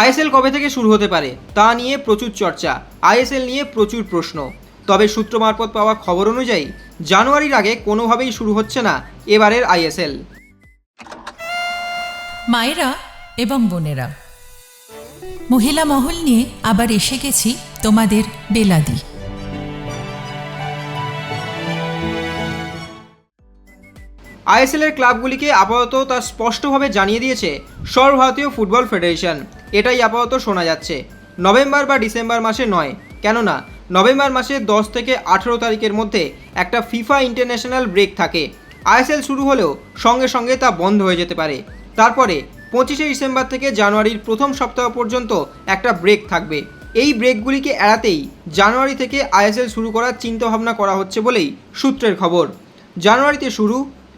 ISL কবে থেকে শুরু হতে পারে তা নিয়ে প্রচুর চর্চা আইএসএল নিয়ে প্রচুর প্রশ্ন। তবে সূত্র মারফত পাওয়া খবর অনুযায়ী জানুয়ারির আগে কোনোভাবেই শুরু হচ্ছে না এবারের আইএসএল। মায়েরা এবং বোনেরা মহিলা মহল নিয়ে আবার এসে গেছি তোমাদের বেলাদি। আইএসএল এর ক্লাবগুলিকে আপাতত তা স্পষ্টভাবে জানিয়ে দিয়েছে সর্বভারতীয় ফুটবল ফেডারেশন। এটাই আপাতত শোনা যাচ্ছে। নভেম্বর বা ডিসেম্বর মাসে নয়, কেননা নভেম্বর মাসের দশ থেকে আঠেরো তারিখের মধ্যে একটা ফিফা ইন্টারন্যাশনাল ব্রেক থাকে। আইএসএল শুরু হলেও সঙ্গে সঙ্গে তা বন্ধ হয়ে যেতে পারে। তারপরে পঁচিশে ডিসেম্বর থেকে জানুয়ারির প্রথম সপ্তাহ পর্যন্ত একটা ব্রেক থাকবে। এই ব্রেকগুলিকে এড়াতেই জানুয়ারি থেকে আইএসএল শুরু করার চিন্তাভাবনা করা হচ্ছে বলেই সূত্রের খবর। জানুয়ারিতে শুরু,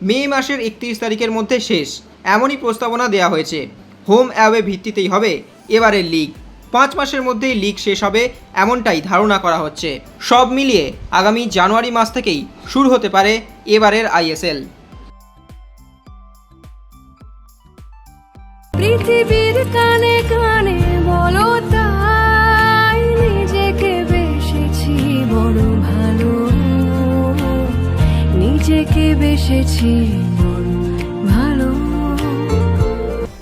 মে মাসের একত্রিশ তারিখের মধ্যে শেষ, এমনই প্রস্তাবনা দেওয়া হয়েছে। হোম অ্যাওয়ে ভিত্তিতেই হবে। এবারের লিগ। পাঁচ মাসের মধ্যেই লিগ শেষ হবে এমনটাই ধারণা করা হচ্ছে। সব মিলিয়ে আগামী জানুয়ারি মাস থেকেই শুরু হতে পারে এবারের আইএসএল পৃথিবীর কানে কানে বলো তাই নিজেকে বেসেছি বড় ভালো। নিজেকে বেসেছি বড়